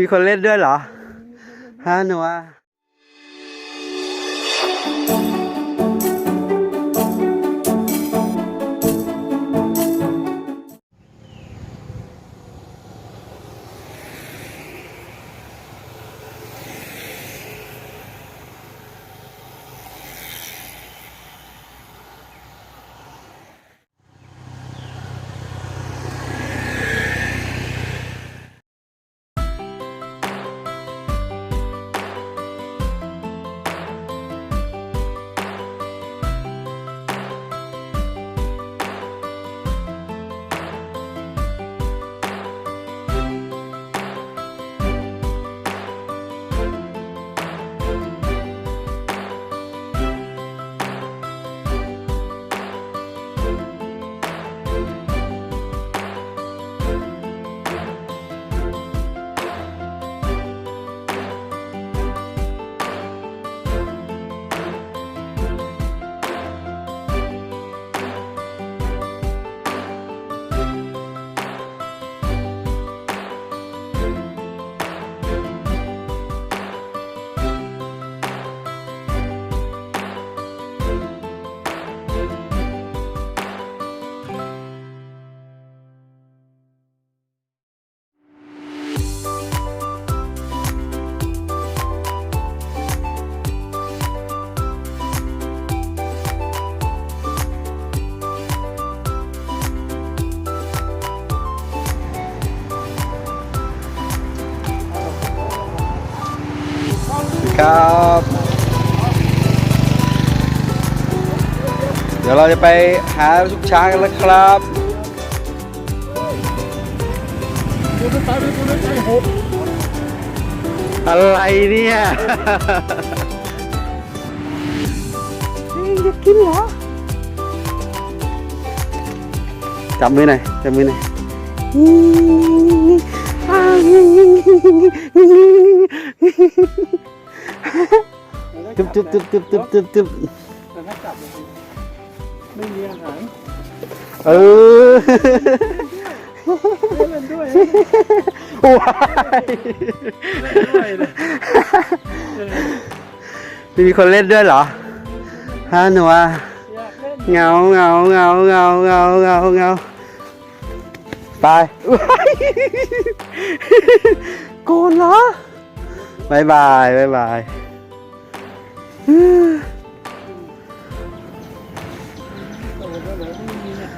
มีคนเล่นด้วยเหรอฮะหนูอะ ครับ เดี๋ยวเราจะไปหาลูกช้างกันแล้วครับอะไรเนี่ยอยากกินเหรอจับมือหน่อยจับมือหน่อย ตึ๊บตึ๊บตึ๊บตึ๊บตึ๊บตึ๊บตึ๊บแต่ถ้าจับไม่มีอาหารเออไม่เล่นด้วยว้ายม่มีคนเล่นด้วยเหรอฮะหนูอะเงาเงาเงาเงาเงาเงาเงาไปโกนเหรอบายบายบายบาย ไม่มีเนี่ย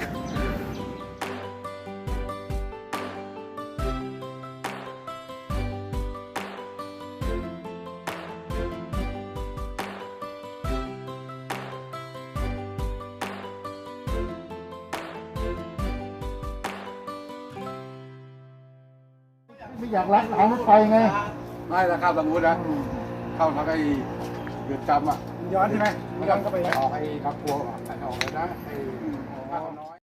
ไม่อยากรักหลานรถไฟไง ไม่แล้วเข้าสมมุตินะ เข้าทางไอ้ เรือนจำอะย้อนใช่ไหมมันก็ไปออกไอ้กับพวงออกเลยนะไอ้ข้าวน้อย